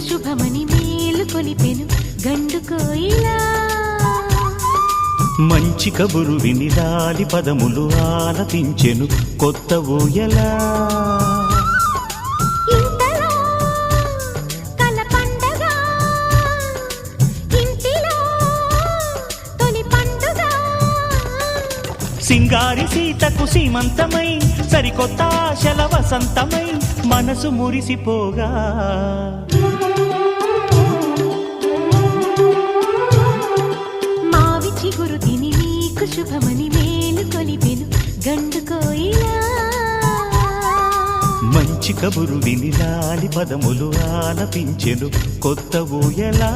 శుభమని మేలు కొలిపెను గండు కోయిలా మంచి కబురు విని లాలి పదములు ఆలపించెను కొత్త ఊయలా. సింగారి సీతకు సీమంతమై సరికొత్త ఆశల వసంతమై మనసు మురిసిపోగా. శుభమని మేలు కొలిపెను గండు కోయిలా. మంచి కబురు విని లాలి పదములు ఆలపించెను కొత్త ఊయలా.